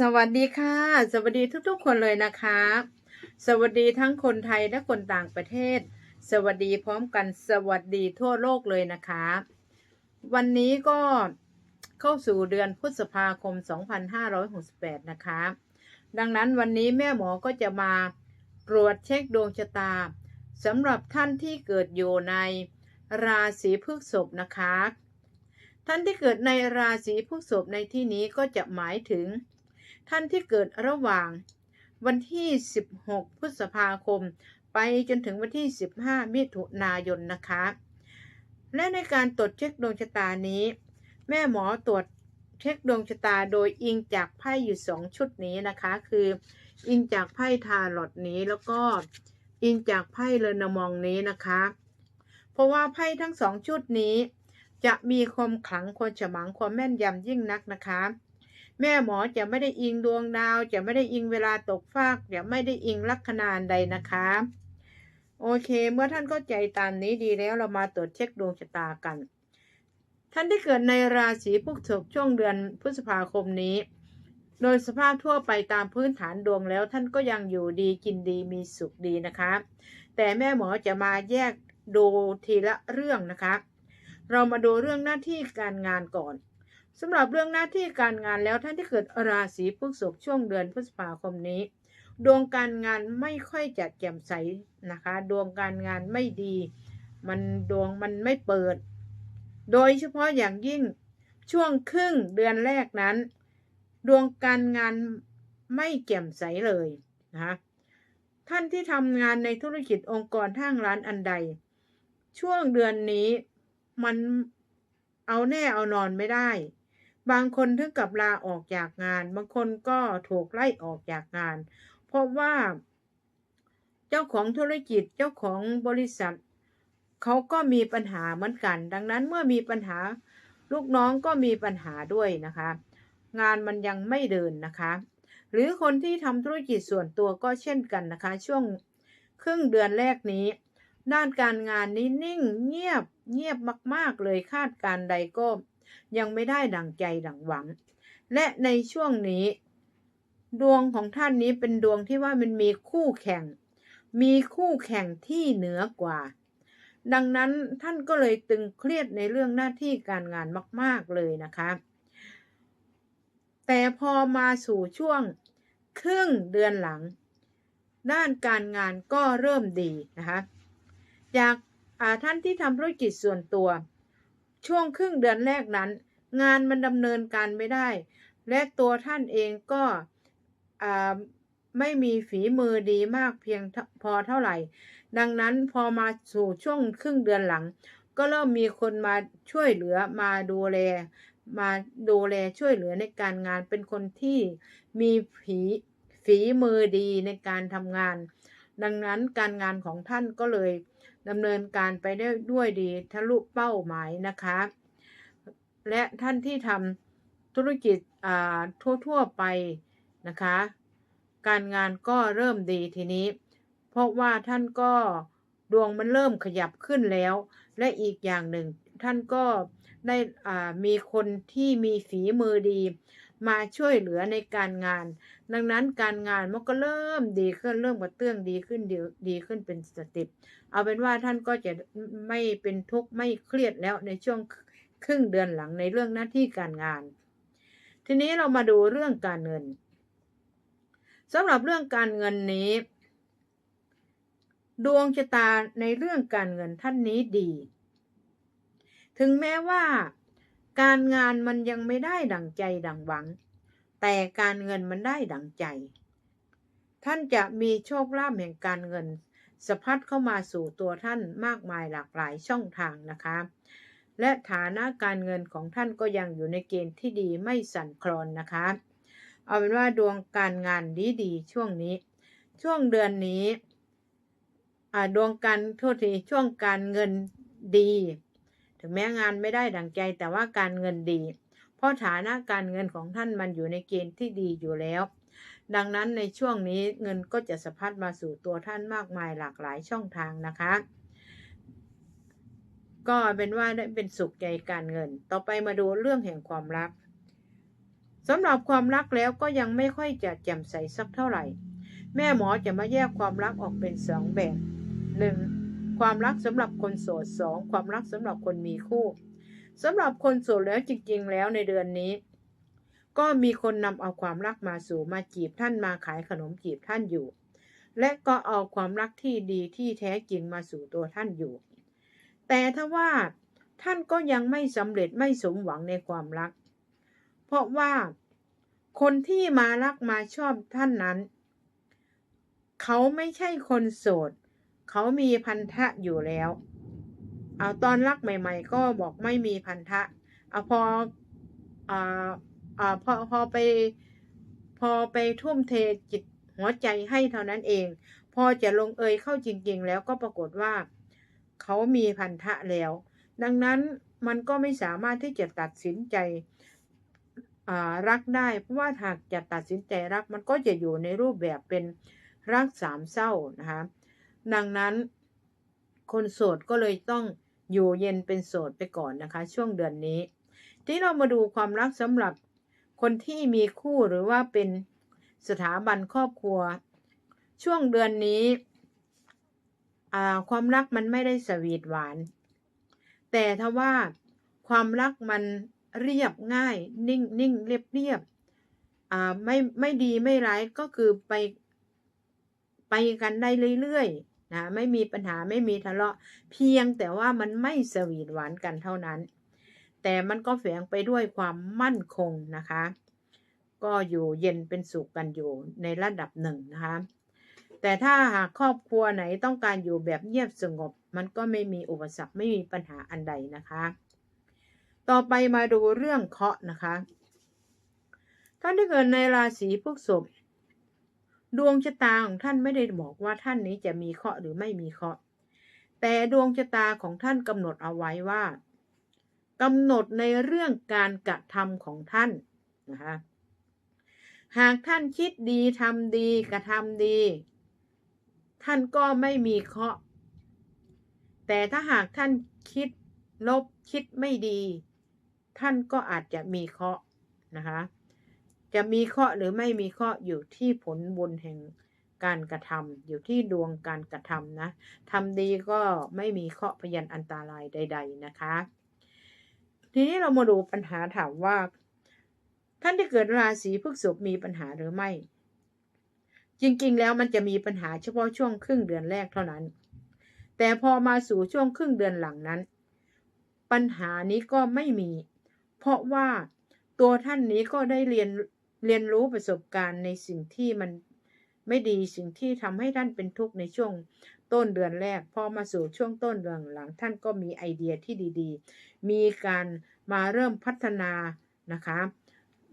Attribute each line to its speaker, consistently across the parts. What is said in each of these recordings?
Speaker 1: สวัสดีค่ะ สวัสดีทุกๆ คนเลยนะคะ สวัสดีทั้งคนไทยและคนต่างประเทศ สวัสดีพร้อมกันสวัสดีทั่วโลกเลยนะคะ วันนี้ก็เข้าสู่เดือนพฤษภาคม 2568 นะคะ ดังนั้นวันนี้แม่หมอก็จะมาตรวจเช็คดวงชะตาสำหรับท่านที่เกิดอยู่ในราศีพฤษภนะคะ ท่านที่เกิดในราศีพฤษภในที่นี้ก็จะหมายถึง ท่านที่เกิดระหว่างวันที่ 16 พฤษภาคม ไปจนถึงวันที่ 15 มิถุนายนนะคะ และในการตรวจเช็คดวงชะตานี้ แม่หมอตรวจเช็คดวงชะตาโดยอิงจากไพ่อยู่ 2 ชุดนี้นะคะ คืออิงจากไพ่ทาร์ลอตนี้แล้วก็อิงจากไพ่เลนมองนี้นะคะ เพราะว่าไพ่ทั้งสองชุดนี้ จะมีความขลังความฉมังความแม่นยำยิ่งนักนะคะ แม่หมอจะไม่ได้อิงดวงดาว จะไม่ได้อิงเวลาตกฟากจะไม่ได้อิงลัคนานใดนะคะ โอเค เมื่อท่านเข้าใจตามนี้ดีแล้วเรามาตรวจเช็คดวงชะตากัน ท่านที่เกิดในราศีพฤษภช่วงเดือนพฤษภาคมนี้ โดยสภาพทั่วไปตามพื้นฐานดวงแล้ว ท่านก็ยังอยู่ดีกินดีมีสุขดีนะคะ แต่แม่หมอจะมาแยกดูทีละเรื่องนะคะ เรามาดูเรื่องหน้าที่การงานก่อน สำหรับเรื่องหน้าที่การงานแล้วท่านที่เกิดราศีพฤษภช่วงเดือนพฤษภาคมนี้ ดวงการงานไม่ค่อยจะแจ่มใสนะคะ ดวงการงานไม่ดี มันดวงมันไม่เปิด โดยเฉพาะอย่างยิ่งช่วงครึ่งเดือนแรกนั้น ดวงการงานไม่แจ่มใสเลยนะคะท่านที่ทำงานในธุรกิจองค์กรทางร้านอันใด ช่วงเดือนนี้มันเอาแน่เอานอนไม่ได้ บางคนถึงกับลาออกจากงาน บางคนก็ถูกไล่ออกจากงาน เพราะว่า เจ้าของธุรกิจเจ้าของบริษัทเขาก็มีปัญหาเหมือนกัน ดังนั้นเมื่อมีปัญหาลูกน้องก็มีปัญหาด้วยนะคะ งานมันยังไม่เดินนะคะ หรือคนที่ทำธุรกิจส่วนตัวก็เช่นกันนะคะ ช่วงครึ่งเดือนแรกนี้ ด้านการงานนี้นิ่งเงียบเงียบมาก ๆ เลยคาดการใดก็ ยังไม่ได้ดังใจดังหวัง และในช่วงนี้ ดวงของท่านนี้เป็นดวงที่ว่ามันมีคู่แข่ง มีคู่แข่งที่เหนือกว่า ดังนั้นท่านก็เลยตึงเครียดในเรื่องหน้าที่การงานมาก ๆเลยนะคะ แต่พอมาสู่ช่วงครึ่งเดือนหลัง ด้านการงานก็เริ่มดีนะคะ จากท่านที่ทำธุรกิจส่วนตัว ช่วงครึ่งเดือนแรกนั้น งานมันดำเนินการไม่ได้ และตัวท่านเองก็ไม่มีฝีมือดีมากเพียงพอเท่าไหร่ ดังนั้นพอมาสู่ช่วงครึ่งเดือนหลัง ก็เริ่มมีคนมาช่วยเหลือมาดูแล มาดูแลช่วยเหลือในการงานเป็นคนที่มีฝีฝีมือดีในการทำงาน ดังนั้นการงานของท่านก็เลย ดำเนินการไปได้ด้วยดีทะลุเป้าหมายนะคะ และท่านที่ทำธุรกิจทั่วๆไปนะคะ การงานก็เริ่มดีทีนี้ เพราะว่าท่านก็ดวงมันเริ่มขยับขึ้นแล้ว และอีกอย่างหนึ่ง ท่านก็ได้มีคนที่มีฝีมือดี มาช่วยเหลือในการงาน ดังนั้นการงานมันก็เริ่มดีขึ้นเริ่มกระเตื้องดีขึ้นดีดีขึ้นเป็นสต็ปเอาเป็นว่าท่านก็จะไม่เป็นทุกข์ไม่เครียดแล้วในช่วงครึ่งเดือนหลังในเรื่องหน้าที่การงาน ทีนี้เรามาดูเรื่องการเงินสำหรับเรื่องการเงินนี้ ดวงชะตาในเรื่องการเงินท่านนี้ดี ถึงแม้ว่า การงานมันยังไม่ได้ดังใจดังหวัง แต่การเงินมันได้ดังใจ ท่านจะมีโชคลาภแห่งการเงินสะพัดเข้ามาสู่ตัวท่านมากมายหลากหลายช่องทางนะคะ และฐานะการเงินของท่านก็ยังอยู่ในเกณฑ์ที่ดีไม่สั่นคลอนนะคะ เอาเป็นว่าดวงการงานดีดีช่วงนี้ ช่วงเดือนนี้ดวงการโทษทีช่วงการเงินดี ถึงแม้งานไม่ได้ดังใจแต่ว่าการเงินดี เพราะฐานะการเงินของท่านมันอยู่ในเกณฑ์ที่ดีอยู่แล้ว ดังนั้นในช่วงนี้เงินก็จะสะพัดมาสู่ตัวท่านมากมายหลากหลายช่องทางนะคะ ก็เป็นว่าได้เป็นสุขใจการเงิน ต่อไปมาดูเรื่องแห่งความรักสำหรับความรักแล้วก็ยังไม่ค่อยจะแจ่มใสสักเท่าไหร่ แม่หมอจะมาแยกความรักออกเป็นสองแบบหนึ่ง ความรักสำหรับคนโสดสองความรักสำหรับคนมีคู่สำหรับคนโสดแล้วจริง ๆ แล้วในเดือนนี้ ก็มีคนนำเอาความรักมาสู่มาจีบท่านมาขายขนมจีบท่านอยู่ และก็เอาความรักที่ดีที่แท้จริงมาสู่ตัวท่านอยู่ แต่ถ้าว่าท่านก็ยังไม่สำเร็จไม่สมหวังในความรัก เพราะว่าคนที่มารักมาชอบท่านนั้น เขาไม่ใช่คนโสด เขามีพันธะอยู่แล้ว เอาตอนรักใหม่ ๆ ก็บอกไม่มีพันธะเอาพออ่าอ่าพอพอไปพอไปทุ่มเทจิตหัวใจให้เท่านั้นเอง พอจะลงเอยเข้าจริง ๆ แล้วก็ปรากฏว่า เขามีพันธะแล้ว ดังนั้นมันก็ไม่สามารถที่จะตัดสินใจรักได้ เพราะว่าหากจะตัดสินใจรักมันก็จะอยู่ในรูปแบบเป็นรักสามเศร้านะคะ ดังนั้น คนโสดก็เลยต้องอยู่เย็นเป็นโสดไปก่อนนะคะ ช่วงเดือนนี้ ที่เรามาดูความรักสำหรับคนที่มีคู่หรือว่าเป็นสถาบันครอบครัว ช่วงเดือนนี้ความรักมันไม่ได้สวีทหวาน แต่ถ้าว่าความรักมันเรียบง่าย นิ่งนิ่งเรียบเรียบไม่ไม่ดีไม่ร้ายก็คือไป ไปกันได้เรื่อยๆ นะไม่มีปัญหาไม่มีทะเลาะ เพียงแต่ว่ามันไม่สวีทหวานกันเท่านั้น แต่มันก็แฝงไปด้วยความมั่นคงนะคะ ก็อยู่เย็นเป็นสุขกันอยู่ในระดับหนึ่งนะคะ แต่ถ้าหากครอบครัวไหนต้องการอยู่แบบเงียบสงบ มันก็ไม่มีอุปสรรคไม่มีปัญหาอันใดนะคะ ต่อไปมาดูเรื่องเคาะนะคะท่านที่เกิดในราศีพฤษภ ดวงชะตาของท่านไม่ได้บอกว่าท่านนี้จะมีเคราะห์หรือไม่มีเคราะห์แต่ดวงชะตาของท่านกำหนดเอาไว้ว่ากำหนดในเรื่องการกระทำของท่านนะคะหากท่านคิดดีทำดีกระทำดี ท่านก็ไม่มีเคราะห์แต่ถ้าหากท่านคิดลบคิดไม่ดี ท่านก็อาจจะมีเคราะห์นะคะ จะมีเคราะห์หรือไม่มีเคราะห์อยู่ที่ผลบุญแห่งการกระทำอยู่ที่ดวงการกระทำนะทำดีก็ไม่มีเคราะห์พยันอันตรายใด ๆนะคะ ทีนี้เรามาดูปัญหาถามว่า ท่านที่เกิดราศีพฤษภมีปัญหาหรือไม่ จริงๆ แล้วมันจะมีปัญหาเฉพาะช่วงครึ่งเดือนแรกเท่านั้น แต่พอมาสู่ช่วงครึ่งเดือนหลังนั้น ปัญหานี้ก็ไม่มี เพราะว่าตัวท่านนี้ก็ได้เรียน เรียนรู้ประสบการณ์ในสิ่งที่มันไม่ดีสิ่งที่ทำให้ท่านเป็นทุกข์ในช่วงต้นเดือนแรก พอมาสู่ช่วงต้นเดือนหลัง ท่านก็มีไอเดียที่ดีๆ มีการมาเริ่มพัฒนานะคะ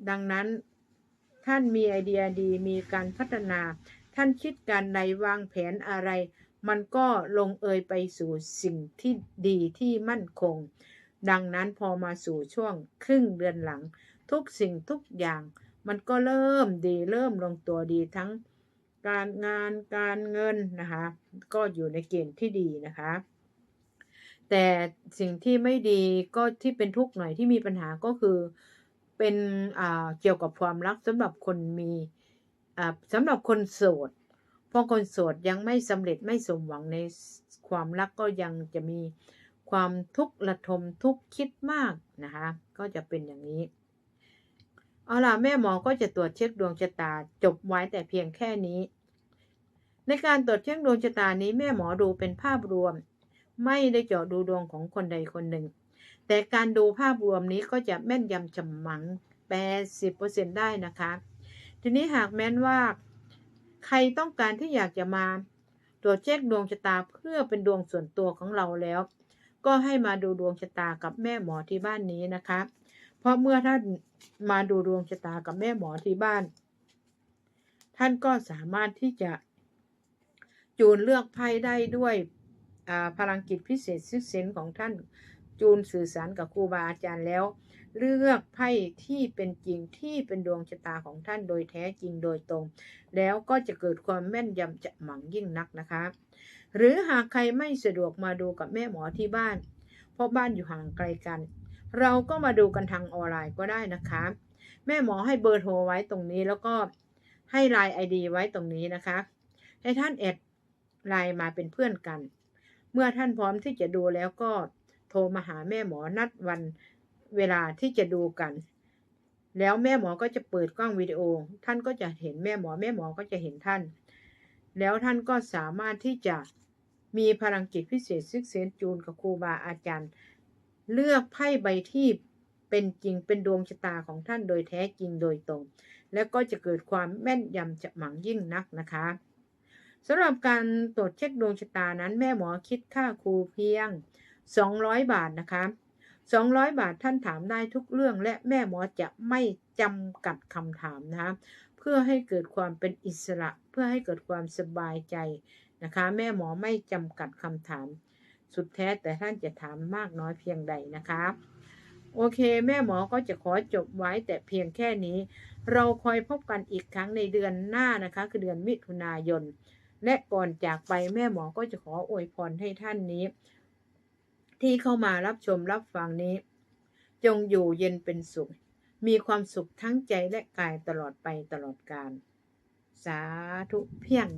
Speaker 1: ดังนั้นท่านมีไอเดียดี มีการพัฒนา ท่านคิดการใดวางแผนอะไร มันก็ลงเอยไปสู่สิ่งที่ดีที่มั่นคง ดังนั้นพอมาสู่ช่วงครึ่งเดือนหลัง ทุกสิ่งทุกอย่าง มันก็เริ่มดีเริ่มลงตัวดีทั้งการงานการเงินนะคะ ก็อยู่ในเกณฑ์ที่ดีนะคะ แต่สิ่งที่ไม่ดีก็ที่เป็นทุกข์หน่อยที่มีปัญหาก็คือเป็นเกี่ยวกับความรักสำหรับคนมีสำหรับคนโสดเพราะคนโสดยังไม่สำเร็จไม่สมหวังในความรักก็ยังจะมีความทุกข์ระทมทุกข์คิดมากนะคะ ก็จะเป็นอย่างนี้ เอาล่ะแม่หมอก็จะตรวจเช็คดวงชะตาจบไว้แต่เพียงแค่นี้ ในการตรวจเช็คดวงชะตานี้แม่หมอดูเป็นภาพรวม ไม่ได้เจาะดูดวงของคนใดคนหนึ่ง แต่การดูภาพรวมนี้ก็จะแม่นยำจำมัง 80%ได้นะคะ ทีนี้หากแม้นว่า ใครต้องการที่อยากจะมา ตรวจเช็คดวงชะตาเพื่อเป็นดวงส่วนตัวของเราแล้ว ก็ให้มาดูดวงชะตากับแม่หมอที่บ้านนี้นะคะ เพราะเมื่อท่านมาดูดวงชะตากับแม่หมอที่บ้าน ท่านก็สามารถที่จะจูนเลือกไพ่ได้ด้วยพลังกิจพิเศษซิกเซนของท่านจูนสื่อสารกับครูบาอาจารย์แล้ว เลือกไพ่ที่เป็นจริงที่เป็นดวงชะตาของท่านโดยแท้จริงโดยตรง แล้วก็จะเกิดความแม่นยำจะหมั่งยิ่งนักนะคะ หรือหากใครไม่สะดวกมาดูกับแม่หมอที่บ้าน เพราะบ้านอยู่ห่างไกลกัน เราก็มาดูกันทางออนไลน์ก็ได้นะคะ แม่หมอให้เบอร์โทรไว้ตรงนี้แล้วก็ให้ไลน์ไอดีไว้ตรงนี้นะคะ ให้ท่านแอดไลน์มาเป็นเพื่อนกัน เมื่อท่านพร้อมที่จะดูแล้วก็โทรมาหาแม่หมอนัดวันเวลาที่จะดูกัน แล้วแม่หมอก็จะเปิดกล้องวิดีโอ ท่านก็จะเห็นแม่หมอแม่หมอก็จะเห็นท่าน แล้วท่านก็สามารถที่จะมีพลังจิตพิเศษซึกเซนจูนกับครูบาอาจารย์ เลือกไพ่ใบที่เป็นจริงเป็นดวงชะตาของท่านโดยแท้จริงโดยตรง และก็จะเกิดความแม่นยำจะหมังยิ่งนักนะคะสำหรับการตรวจเช็คดวงชะตานั้น แม่หมอคิดค่าครูเพียง 200 บาทนะคะ200 บาทท่านถามได้ทุกเรื่อง และแม่หมอจะไม่จำกัดคำถามนะคะเพื่อให้เกิดความเป็นอิสระ เพื่อให้เกิดความสบายใจนะคะ แม่หมอไม่จำกัดคำถาม สุดแท้แต่ท่านจะถามมากน้อยเพียงใดนะคะ โอเค แม่หมอก็จะขอจบไว้แต่เพียงแค่นี้ เราคอยพบกันอีกครั้งในเดือนหน้านะคะ คือเดือนมิถุนายน และก่อนจากไปแม่หมอก็จะขออวยพรให้ท่านนี้ ที่เข้ามารับชมรับฟังนี้ จงอยู่เย็นเป็นสุข มีความสุขทั้งใจและกายตลอดไปตลอดกาลสาธุเพียง